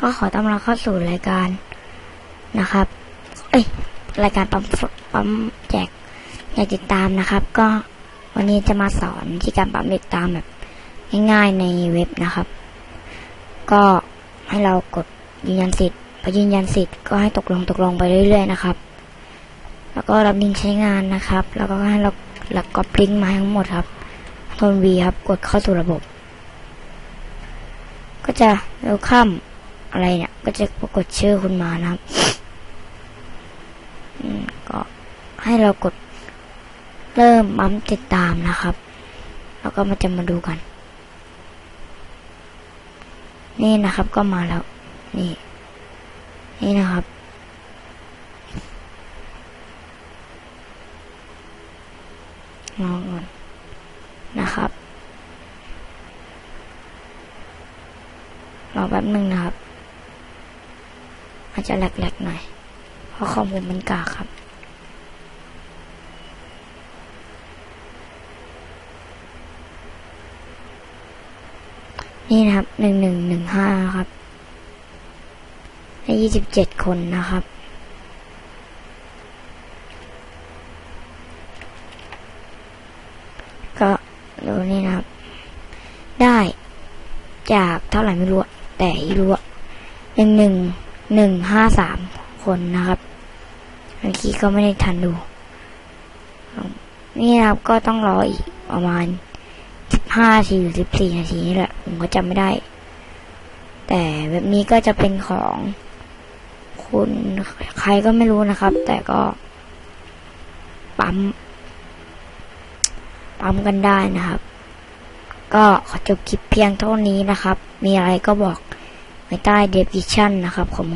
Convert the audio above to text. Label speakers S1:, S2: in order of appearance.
S1: ก็ขอต้อนรับเข้าสู่รายการนะครับ เอ้ย รายการปั๊มปั๊มแจกอยากติดตามนะครับ ก็วันนี้จะมาสอนวิธีการปั๊มติดตามแบบง่ายๆในเว็บนะครับ ก็ให้เรากดยืนยันสิทธิ์พอยืนยันสิทธิ์ก็ให้ตกลงตกลงไปเรื่อยๆนะครับ แล้วก็รับลิงก์ใช้งานนะครับ แล้วก็ให้เราหลักก๊อปลิงก์มาทั้งหมดครับทนวีครับ กดเข้าสู่ระบบ ก็จะเวลคัม อะไรเนี่ยก็จะปรากฏชื่อคุณมานะครับอืมก็ให้เรากดเริ่มปั๊มติดตามนะครับ แล้วก็มาจะมาดูกัน นี่นะครับก็มาแล้ว นี่ นี่นะครับลองก่อนนะครับรอแป๊บหนึ่งนะครับ อาจจะแหลกๆหน่อย เพราะข้อมูลมันกากครับ นี่นะครับหนึ่งหนึ่งหนึ่งห้าครับให้ยี่สิบเจ็ดคนนะครับก็ดูนี่นะครับ ได้จากเท่าไหร่ไม่รู้แต่รู้ว่าหนึ่งหนึ่ง หนึ่งห้าสามคนนะครับเมื่อกี้ก็ไม่ได้ทันดู นี่นะครับก็ต้องรออีกประมาณสิบห้าทีหรือสิบสี่นาทีนี่แหละ ผมก็จำไม่ได้ แต่แบบนี้ก็จะเป็นของ คุณใครก็ไม่รู้นะครับ แต่ก็ปั๊มปั๊มกันได้นะครับ ก็ขอจบคลิปเพียงเท่านี้นะครับ มีอะไรก็บอกไว้ใต้ description นะครับผม